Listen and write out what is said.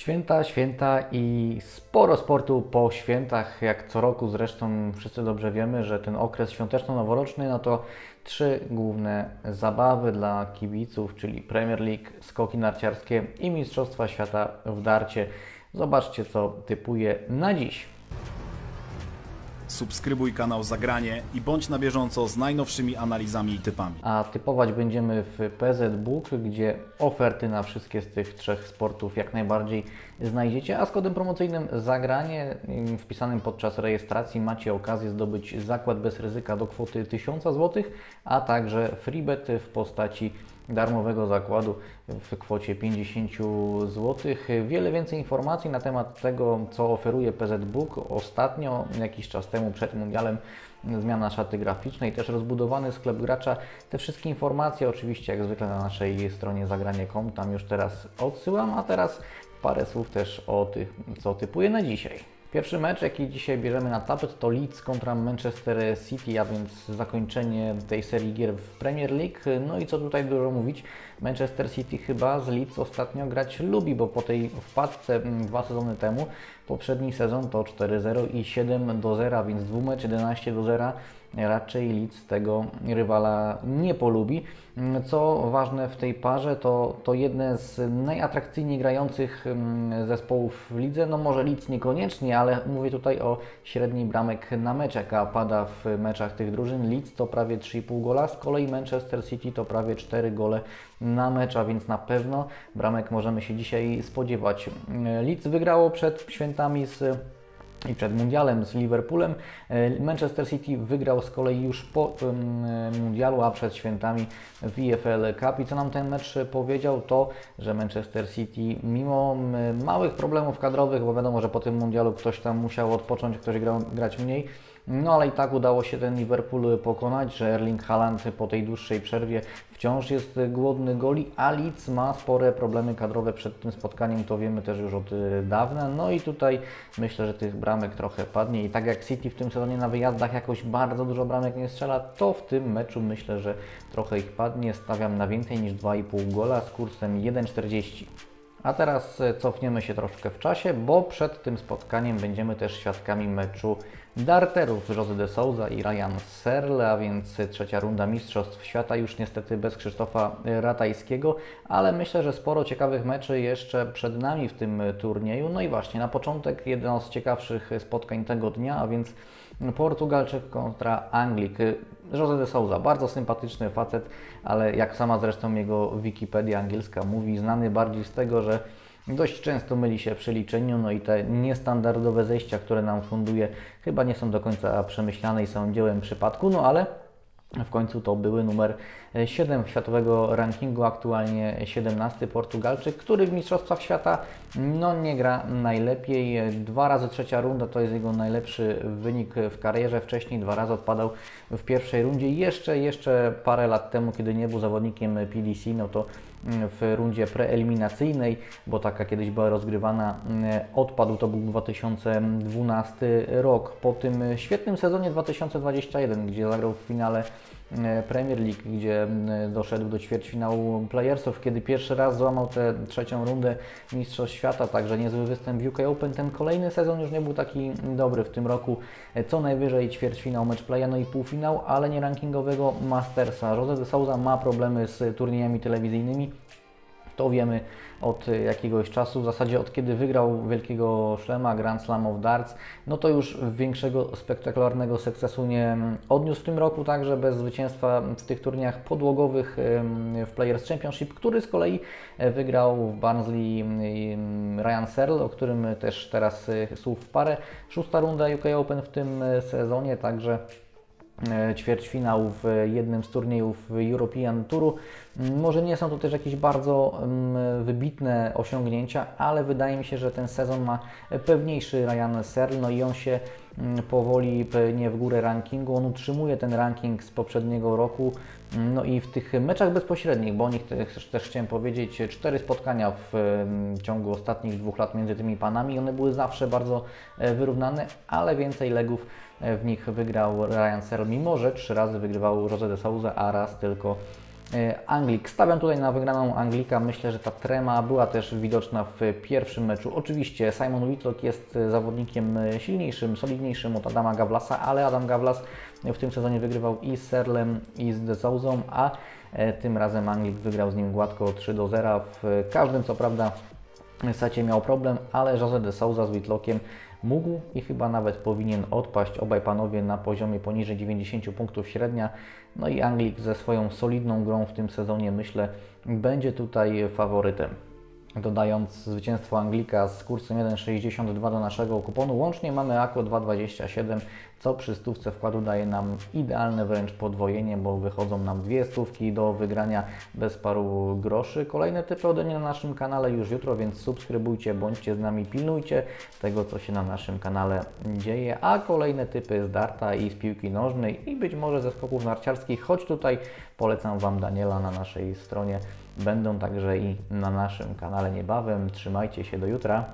Święta, święta i sporo sportu po świętach, jak co roku zresztą wszyscy dobrze wiemy, że ten okres świąteczno-noworoczny, no to trzy główne zabawy dla kibiców, czyli Premier League, skoki narciarskie i Mistrzostwa Świata w darcie. Zobaczcie co typuję na dziś. Subskrybuj kanał Zagranie i bądź na bieżąco z najnowszymi analizami i typami. A typować będziemy w PZ Book, gdzie oferty na wszystkie z tych trzech sportów jak najbardziej znajdziecie, a z kodem promocyjnym zagranie wpisanym podczas rejestracji macie okazję zdobyć zakład bez ryzyka do kwoty 1000 zł, a także freebet w postaci darmowego zakładu w kwocie 50 zł. Wiele więcej informacji na temat tego, co oferuje PZ Book. Ostatnio, jakiś czas temu przed mundialem, zmiana szaty graficznej, też rozbudowany sklep gracza. Te wszystkie informacje oczywiście jak zwykle na naszej stronie zagranie.com, tam już teraz odsyłam, a teraz parę słów też o tych, co typuję na dzisiaj. Pierwszy mecz, jaki dzisiaj bierzemy na tapet, to Leeds kontra Manchester City, a więc zakończenie tej serii gier w Premier League. No i co tutaj dużo mówić, Manchester City chyba z Leeds ostatnio grać lubi, bo po tej wpadce mm, dwa sezony temu, poprzedni sezon to 4-0 i 7 do 0, więc dwumecz 11 do 0 raczej Leeds tego rywala nie polubi. Co ważne w tej parze, to, to jedne z najatrakcyjniej grających mm, zespołów w lidze. No może Leeds niekoniecznie, ale mówię tutaj o średniej bramek na mecz, jaka pada w meczach tych drużyn. Leeds to prawie 3,5 gola, z kolei Manchester City to prawie 4 gole na mecz, a więc na pewno bramek możemy się dzisiaj spodziewać. Leeds wygrało przed świętami z i przed mundialem z Liverpoolem. Manchester City wygrał z kolei już po mundialu, a przed świętami w EFL Cup. I co nam ten mecz powiedział, to że Manchester City mimo małych problemów kadrowych, bo wiadomo, że po tym mundialu ktoś tam musiał odpocząć, ktoś grał, grać mniej, no ale i tak udało się ten Liverpool pokonać, że Erling Haaland po tej dłuższej przerwie wciąż jest głodny goli, a Leeds ma spore problemy kadrowe przed tym spotkaniem, to wiemy też już od y, dawna. No i tutaj myślę, że tych bramek trochę padnie i tak jak City w tym sezonie na wyjazdach jakoś bardzo dużo bramek nie strzela, to w tym meczu myślę, że trochę ich padnie. Stawiam na więcej niż 2,5 gola z kursem 1,40. A teraz e, cofniemy się troszkę w czasie, bo przed tym spotkaniem będziemy też świadkami meczu darterów José de Souza i Ryan Serle, a więc trzecia runda Mistrzostw Świata, już niestety bez Krzysztofa Ratajskiego, ale myślę, że sporo ciekawych meczy jeszcze przed nami w tym turnieju. No i właśnie na początek jedno z ciekawszych spotkań tego dnia, a więc Portugalczyk kontra Anglik. José de Souza, bardzo sympatyczny facet, ale jak sama zresztą jego Wikipedia angielska mówi, znany bardziej z tego, że dość często myli się przy liczeniu, no i te niestandardowe zejścia, które nam funduje, chyba nie są do końca przemyślane i są dziełem przypadku, no ale w końcu to były numer 7 światowego rankingu, aktualnie 17 Portugalczyk, który w Mistrzostwach Świata no, nie gra najlepiej. Dwa razy trzecia runda to jest jego najlepszy wynik w karierze. Wcześniej dwa razy odpadał w pierwszej rundzie. Jeszcze, jeszcze parę lat temu, kiedy nie był zawodnikiem PDC, no to w rundzie preeliminacyjnej, bo taka kiedyś była rozgrywana, odpadł, to był 2012 rok. Po tym świetnym sezonie 2021, gdzie zagrał w finale E, Premier League, gdzie doszedł do ćwierćfinału Playersów, kiedy pierwszy raz złamał tę trzecią rundę Mistrzostw Świata, także niezły występ w UK Open. Ten kolejny sezon już nie był taki dobry w tym roku. E, co najwyżej ćwierćfinał Match Playa, no i półfinał, ale nie rankingowego Mastersa. Jose de Souza ma problemy z turniejami telewizyjnymi. To wiemy od jakiegoś czasu, w zasadzie od kiedy wygrał wielkiego szlema Grand Slam of Darts, no to już większego spektakularnego sukcesu nie odniósł w tym roku, także bez zwycięstwa w tych turniejach podłogowych w Players Championship, który z kolei wygrał w Barnsley Ryan Searle, o którym też teraz e, słów w parę. Szósta runda UK Open w tym e, sezonie, także E, ćwierćfinał w jednym z turniejów European Touru. Mm, może nie są to też jakieś bardzo mm, wybitne osiągnięcia, ale wydaje mi się, że ten sezon ma pewniejszy Ryan Searle, no i on się powoli pewnie w górę rankingu. On utrzymuje ten ranking z poprzedniego roku. No i w tych meczach bezpośrednich, bo o nich też, też chciałem powiedzieć, cztery spotkania w ciągu ostatnich dwóch lat między tymi panami. One były zawsze bardzo e, wyrównane, ale więcej legów w nich wygrał Ryan Searle, mimo że trzy razy wygrywał José de Souza, a raz tylko E, Anglik. Stawiam tutaj na wygraną Anglika. Myślę, że ta trema była też widoczna w pierwszym meczu. Oczywiście Simon Whitlock jest e, zawodnikiem e, silniejszym, solidniejszym od Adama Gawlasa, ale Adam Gawlas w tym sezonie wygrywał i z Serlem, i z De Souzą, a e, tym razem Anglik wygrał z nim gładko 3 do 0. W każdym co prawda secie miał problem, ale José de Souza z Whitlockiem mógł i chyba nawet powinien odpaść obaj panowie na poziomie poniżej 90 punktów średnia. No i Anglik ze swoją solidną grą w tym sezonie myślę będzie tutaj faworytem. Dodając zwycięstwo Anglika z kursem 1,62 do naszego kuponu, łącznie mamy AKO 2,27, co przy stówce wkładu daje nam idealne wręcz podwojenie, bo wychodzą nam dwie stówki do wygrania bez paru groszy. Kolejne typy ode mnie na naszym kanale już jutro, więc subskrybujcie, bądźcie z nami, pilnujcie tego, co się na naszym kanale dzieje, a kolejne typy z darta i z piłki nożnej i być może ze skoków narciarskich, choć tutaj polecam Wam Daniela na naszej stronie. Będą także i na naszym kanale niebawem. Trzymajcie się do jutra.